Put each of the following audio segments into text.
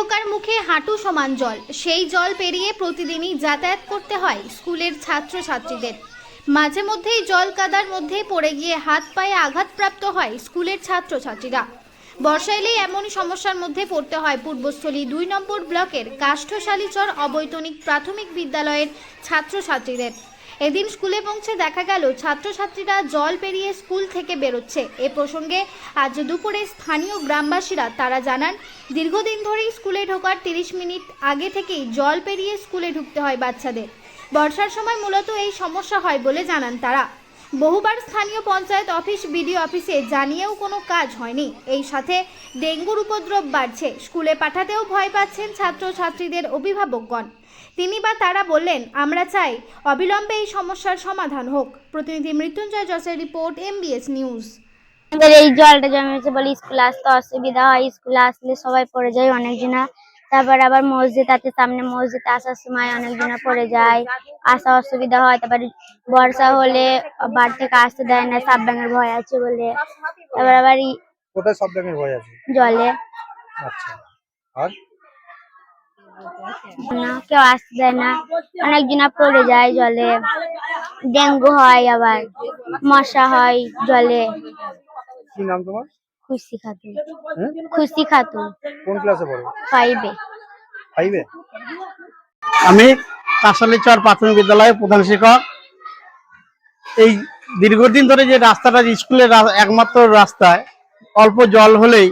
ঢোকার মুখে হাঁটু সমান জল। সেই জল পেরিয়ে প্রতিদিনই যাতায়াত করতে হয় স্কুলের ছাত্রছাত্রীদের। মাঝে মধ্যেই জল কাদার মধ্যে পড়ে গিয়ে হাত পায়ে আঘাতপ্রাপ্ত হয় স্কুলের ছাত্রছাত্রীরা। বর্ষা এলেই এমনই সমস্যার মধ্যে পড়তে হয় পূর্বস্থলী দুই নম্বর ব্লকের কাষ্ঠশালীচর অবৈতনিক প্রাথমিক বিদ্যালয়ের ছাত্রছাত্রীদের। এদিন স্কুলে পৌঁছে দেখা গেল, ছাত্রছাত্রীরা জল পেরিয়ে স্কুল থেকে বেরোচ্ছে। এ প্রসঙ্গে আজ দুপুরে স্থানীয় গ্রামবাসীরা তারা জানান, দীর্ঘদিন ধরেই স্কুলে ঢোকার তিরিশ মিনিট আগে থেকেই জল পেরিয়ে স্কুলে ঢুকতে হয় বাচ্চাদের। বর্ষার সময় মূলত এই সমস্যা হয় বলে জানান তারা। বহুবার স্থানীয় পঞ্চায়েত অফিস, বিডিও অফিসে জানিয়েও কোনো কাজ হয়নি। এই সাথে ডেঙ্গুর উপদ্রব বাড়ছে। স্কুলে পাঠাতেও ভয় পাচ্ছেন ছাত্রছাত্রীদের অভিভাবকগণ। তিনি বা তারা বললেন, আমরা চাই অবিলম্বে এই সমস্যার সমাধান হোক। প্রতিনিধি মৃত্যুঞ্জয় জসের রিপোর্ট, এমবিএস নিউজ। আমাদের এই জলটা জমেছে বলে স্কুলে আসতে অসুবিধা হয়। স্কুলে আসলে সবাই পড়ে যায় অনেকজনা। তারপর আবার মসজিদ আছে সামনে মসজিদ আসার সময় অনেক অনেকজনা পড়ে যায় আসা অসুবিধা হয় তারপর বর্ষা হলে বাড়ি থেকে আসতে দেয় না সাপ ব্যাঙের ভয় আছে বলে। তারপর আবার কোথায় সব ব্যাঙের ভয় আছে? জলে। আচ্ছা আর? না কেউ আসতে দেয় না অনেকজনা পড়ে যায় জলে। ডেঙ্গু হয় আবার মশা হয় জলে। কি নাম তোমার? খুশি খাতুন। হুম? খুশি খাতুন। কোন ক্লাসে পড়ো? ফাইভে ফাইভে আমি কাঁসালিচর প্রাথমিক বিদ্যালয়ের প্রধান শিক্ষক। এই দীর্ঘদিন ধরে যে রাস্তাটা স্কুলের একমাত্র রাস্তায়, অল্প জল হলেই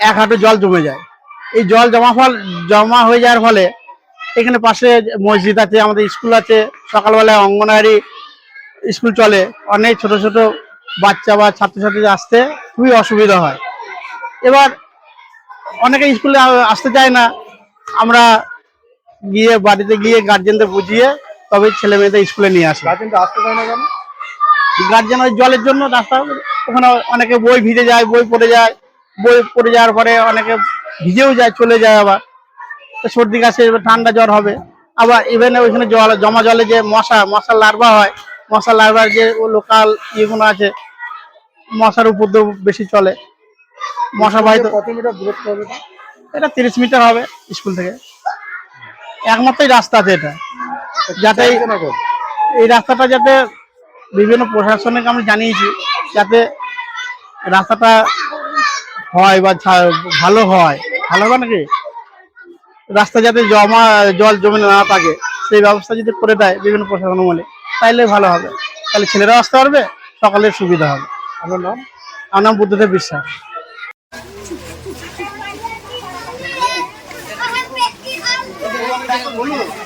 এক হাঁটু জল জমে যায়। এই জল জমা ফল জমা হয়ে যাওয়ার ফলে এখানে পাশে মসজিদ আছে, আমাদের স্কুল আছে। সকালবেলায় অঙ্গনওয়াড়ি স্কুল চলে। অনেক ছোট ছোট বাচ্চা বা ছাত্রছাত্রী আসতে খুবই অসুবিধা হয়। এবার অনেকে স্কুলে আসতে চায় না। আমরা গিয়ে বাড়িতে গিয়ে গার্জেনদের বুঝিয়ে তবে ছেলে মেয়েদের স্কুলে নিয়ে আসি গার্জেন ওই জলের জন্য রাস্তা ওখানে অনেকে বই ভিজে যায় বই পড়ে যায় বই পড়ে যাওয়ার পরে অনেকে ভিজেও যায় চলে যায় আবার। তো সর্দি কাশি ঠান্ডা জ্বর হবে। আবার ইভেন ওইখানে জল জমা জলে যে মশা মশার লার্ভা হয় মশার লার্ভার যে লোকাল ইয়েগুলো আছে মশার উপদ্রব বেশি চলে। মশা বাহিত কত মিটার দূরত্ব হবে? এটা? তিরিশ মিটার হবে স্কুল থেকে। একমাত্রই রাস্তা আছে এটা। যাতে এই- রাস্তাটা যাতে বিভিন্ন প্রশাসনকে আমরা জানিয়েছি যাতে রাস্তাটা হয় বা ভালো হয়। ভালো হবে নাকি? রাস্তা যাতে জমা জল জমে না থাকে সেই ব্যবস্থা যদি করে দেয় বিভিন্ন প্রশাসন বলে তাইলে ভালো হবে। তাহলে ছেলেরাও আসতে পারবে সকালের সুবিধা হবে। আপনার নাম? আমার নাম বুদ্ধদেব বিশ্বাস। আর